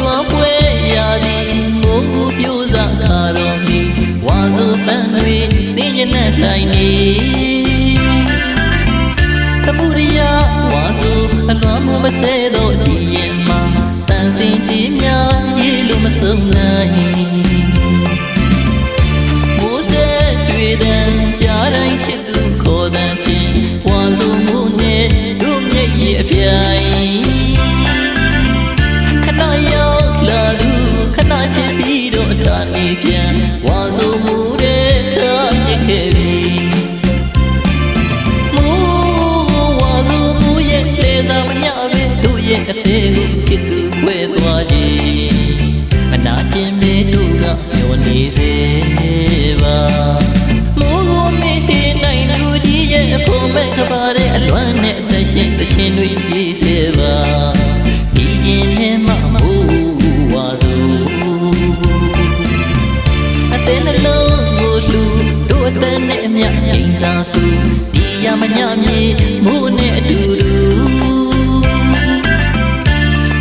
ရာသည်မိုးပြိုးစားခါတော်မီဝါဆိုပန်းတွေတင်းညနဲ့ထိုင်နေသမုဒိယဝါဆိုအလွမ်းမမဆဲတော့ ပြန်ဝါဆို ချိန်စာစုဒီရမညမြေမိုးနဲ့အတူတူ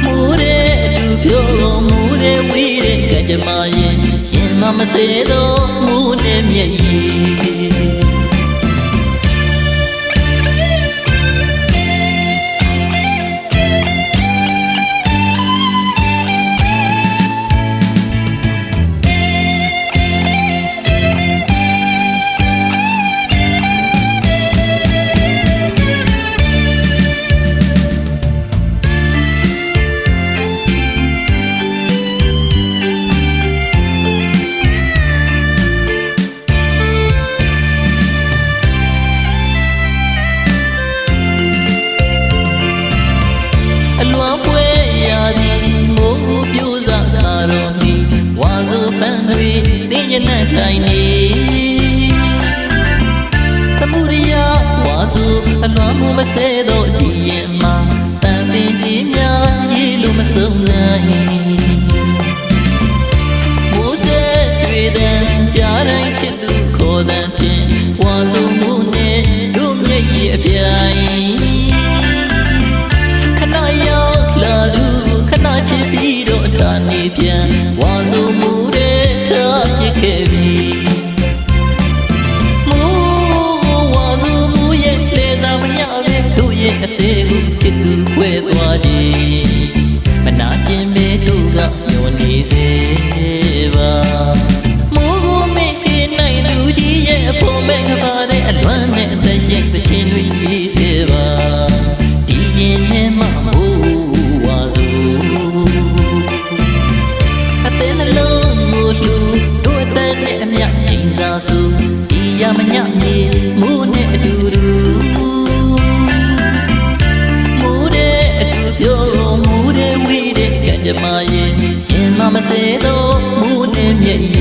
မိုးတဲ့အတူပြောမိုးတဲ့ဝေးတဲ့ကကြမရင်ရှင်မမစေတော့မိုးနဲ့မျက်ရည် အလွန်ပွဲရာသည်မိုးပြိုးစားခါတော်မီဝါဆိုပန်းတွေတင်းညနဲ့ထိုင်နေသမုဒိယဝါဆိုအလွန်မှုမဆဲတော့ဒီရင်မှာတန်စင်ပြေးများရေးလို့မဆုံးနိုင် နေပြန်ဝါဆိုမှုတဲ့ထားရခဲ့ပြီမိုးဝါဆိုမှုရဲ့လေသာမညပဲတို့ရဲ့အသေးကိုချစ်သူခွဲသွားခြင်းမနာခြင်းပဲတို့ကညောနေစေပါမိုးကိုမေ့ပြနိုင်သူကြီးရဲ့အဖို့မဲ့ကပါတဲ့အလွမ်းနဲ့အသက်ရှင်သခြင်းတွေ ညနေမိုးနဲ့အတူတူမိုးတဲ့အတူပြောမိုးတဲ့ဝေးတဲ့ကြကြမရဲ့ရှင်မမစေတော့မိုးနဲ့မျက်ရည်